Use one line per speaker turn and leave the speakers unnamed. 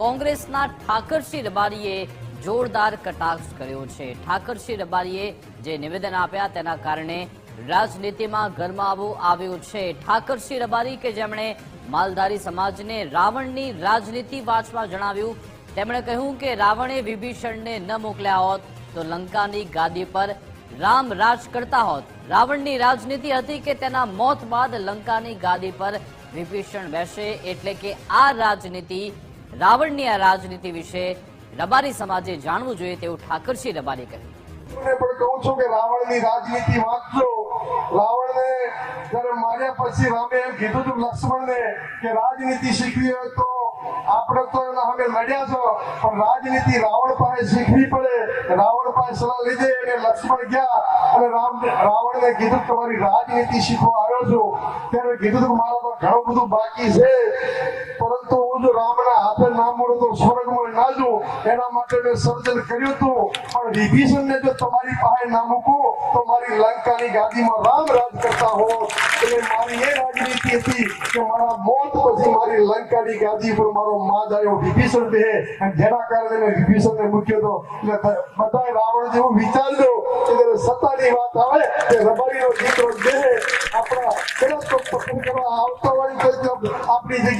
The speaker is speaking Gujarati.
કોંગ્રેસના ઠાકરસિંહ રબારીએ જોરદાર કટાક્ષ કર્યો છે. ઠાકરસિંહ રબારીએ જે નિવેદન આપ્યા તેના કારણે રાજનીતિમાં ગરમાવો આવ્યો છે. ઠાકરસિંહ રબારી કે જેમણે માલધારી સમાજને રાવણની રાજનીતિ વાંચવા જણાવ્યું, તેમણે કહ્યું કે રાવણે વિભીષણને ન મોકલ્યા હોત તો લંકાની ગાદી પર રામ રાજ કરતા હોત. રાવણની રાજનીતિ હતી કે તેના મોત બાદ લંકાની ગાદી પર વિભીષણ બેસે, એટલે કે આ રાજનીતિ રાવણની આ રાજનીતિ વિશે રબારી સમાજે જાણવું જોઈએ તેવું ઠાકરસિંહ રબારી કહ્યું.
કહું છું કે રાવણની રાજનીતિ રાજનીતિ રાવણ પાસે શીખવી પડે. રાવણ પાસે સલાહ લીધે અને લક્ષ્મણ ગયા અને રામ રાવણને કીધું તમારી રાજનીતિ શીખવા આવ્યો છું. ત્યારે કીધું મારા તો ઘણું બધું બાકી છે. પરંતુ હું જો રામના હાથે ના મળું તો સ્વર્ગમાં ના જઉં એના માટે મેં સર્જન કર્યું હતું. પણ વિભીષણને જો તમારી પાસે ના મૂકું, તો મારી લંકાની ગાદીમાં રામ રાજ કરતા હો. એટલે મારી એ રાજનીતિ હતી કે મારા મોત પછી મારી લંકાની ગાદી પર મારો માદ આવ્યો. વિભીષણ બે. અને જેના કારણે મેં વિભીષણને મૂક્યો હતો. એટલે બધા રાવણ જેવું વિચારજો કે જ્યારે સત્તાની વાત આવે કે રબારીનો દીકરો દેહ આપણા સરસ તો આવતો હોય આપણી જગ્યાએ